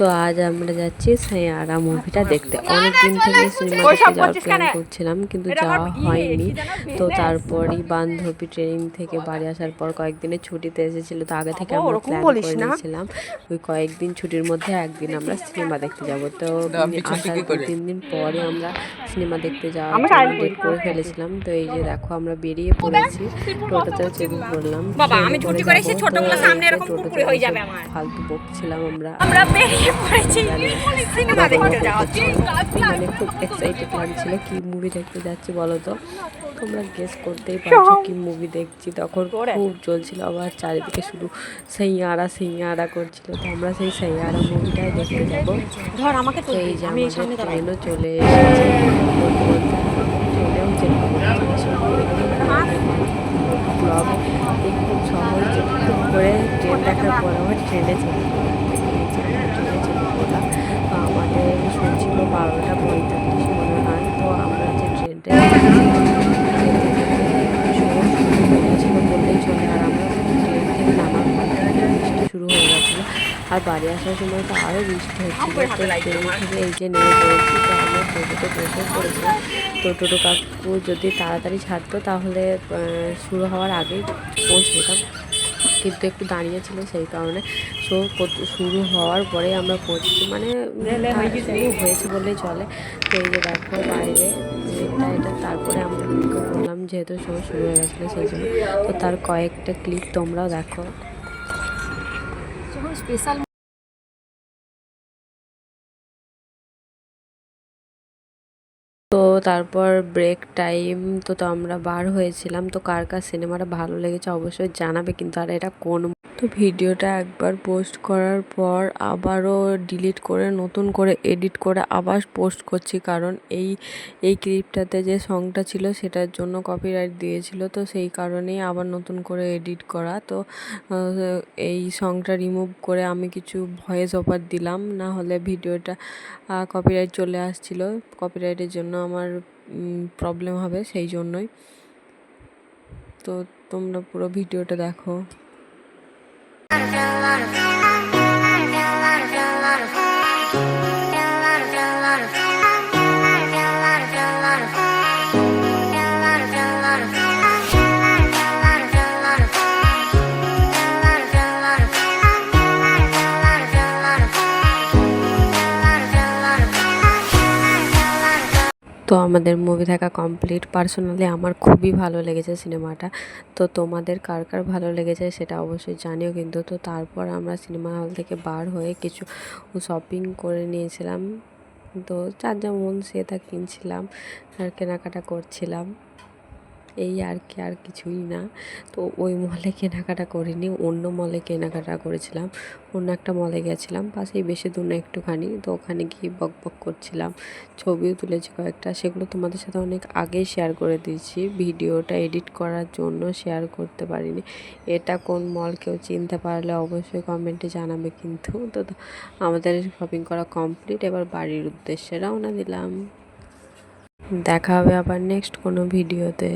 তো আজ আমরা যাচ্ছি সায়ারা মুভিটা দেখতে। অনেক দিন থেকে সিনেমা দেখতে যাওয়ার প্ল্যান করছিলাম কিন্তু যাওয়া হয়নি। তো তারপরই বান্ধবী ট্রেনিং থেকে বাড়ি আসার পর কয়েকদিনের ছুটিতে এসেছিল তো আগে থেকে আমরা প্ল্যান করে নিয়েছিলাম। ওই কয়েকদিন ছুটির মধ্যে একদিন আমরা সিনেমা দেখতে যাব। তো আসার দু তিন দিন পরে আমরা সিনেমা দেখতে যাওয়ার জন্য ডেট করে ফেলেছিলাম। তো এই যে দেখো আমরা বেরিয়ে পড়েছি। টোটোতে চেপে পড়লাম। বাবা, আমি ছুটি করে করেছি, যাব। ছোটগুলো সামনে এরকম টোটোতে কুকুরে হয়ে যাবে আমার। ফালতু বকছিলাম আমরা। আমরা বেরিয়ে পড়েছি। সিনেমা দেখতে যাওয়ার মানে খুব এক্সাইটেড লাগছিল কি মুভি দেখতে যাচ্ছি বলো তো? তোমরা গেস করতেই পারছ কি মুভি দেখছি। তখন খুব চলছিল আবার চারিদিকে শুধু সেইয়ারা সেইয়ারা করছিল। তো আমরা সেই সেইয়ারা মুভিটাই দেখতে যাব। ধর আমাকে তো এই যে আমাদের ট্রেনও চলে এসেছে। চলেও যেতে খুব সহজ। করে ট্রেন দেখার পর আবার ট্রেনে চলে গেলাম। এই যে আমরা ট্রেনে চলে আমাদের শুনছিল বারোটা পঁয়তাল্লিশ মনে হয় তো আমরা যে ট্রেনটা ছিল বললেই চলে আর আমরা ট্রেন থেকে নামার পর থেকে বৃষ্টি শুরু হয়ে গেছিল। আর বাড়ি আসার সময় তো আরও বৃষ্টি হচ্ছিল তো ট্রেন থেকে এই যে নেমে পড়েছি তো আমরা টোটোতে বসে পড়েছিলাম। তো টোটো কাকু যদি তাড়াতাড়ি ছাড়তো তাহলে শুরু হওয়ার আগেই পৌঁছে যেতাম। কিন্তু একটু দাঁড়িয়ে ছিল সেই কারণে। শো শুরু হওয়ার পরে আমরা পড়ছি মানে শুরু হয়েছে বললেই চলে। তো এই যে দেখো বাইরে, এটা তারপরে আমরা বললাম যেহেতু শো শুরু হয়ে গেছিল সেই জন্য। তো তার কয়েকটা ক্লিপ তোমরাও দেখো। স্পেশাল তারপর ব্রেক টাইম তো তো আমরা বার হয়েছিলাম। তো কার কার সিনেমাটা ভালো লেগেছে অবশ্যই জানাবে, কিন্তু আর এটা কোন তো ভিডিওটা একবার পোস্ট করার পর আবারও ডিলিট করে, নতুন করে এডিট করে আবার পোস্ট করছি। কারণ এই এই ক্লিপটাতে যে সংটা ছিল সেটার জন্য কপিরাইট দিয়েছিল, তো সেই কারণেই আবার নতুন করে এডিট করা। তো এই সংটা রিমুভ করে আমি কিছু ভয়েস অফার দিলাম, না হলে ভিডিওটা কপিরাইট চলে আসছিল। কপিরাইটের জন্য আমার প্রবলেম হবে সেই জন্যই। তো তোমরা পুরো ভিডিওটা দেখো। তো আমাদের মুভি দেখা কমপ্লিট পার্সোনালি আমার খুবই ভালো লেগেছে সিনেমাটা তো তোমাদের কার কার ভালো লেগেছে সেটা অবশ্যই জানিও কিন্তু। তো তারপর আমরা সিনেমা হল থেকে বার হয়ে কিছু শপিং করে নিয়েছিলাম। তো যার যেমন সেটা কিনছিলাম আর কেনাকাটা করছিলাম। এই আর কি, আর কিছুই না। তো ওই মলে কেনাকাটা করিনি, অন্য মলে কেনাকাটা করেছিলাম। অন্য একটা মলে গেছিলাম, পাশেই বেশি দূর না একটুখানি, তো ওখানে গিয়ে বক বক করছিলাম, ছবিও তুলেছি কয়েকটা। সেগুলো তোমাদের সাথে অনেক আগেই শেয়ার করে দিয়েছি, ভিডিওটা এডিট করার জন্য শেয়ার করতে পারিনি। এটা কোন মল কেউ চিনতে পারলে অবশ্যই কমেন্টে জানাবে কিন্তু। তো আমাদের শপিং করা কমপ্লিট এবার বাড়ির উদ্দেশ্যে রওনা দিলাম। দেখা হবে আবার নেক্সট কোনো ভিডিওতে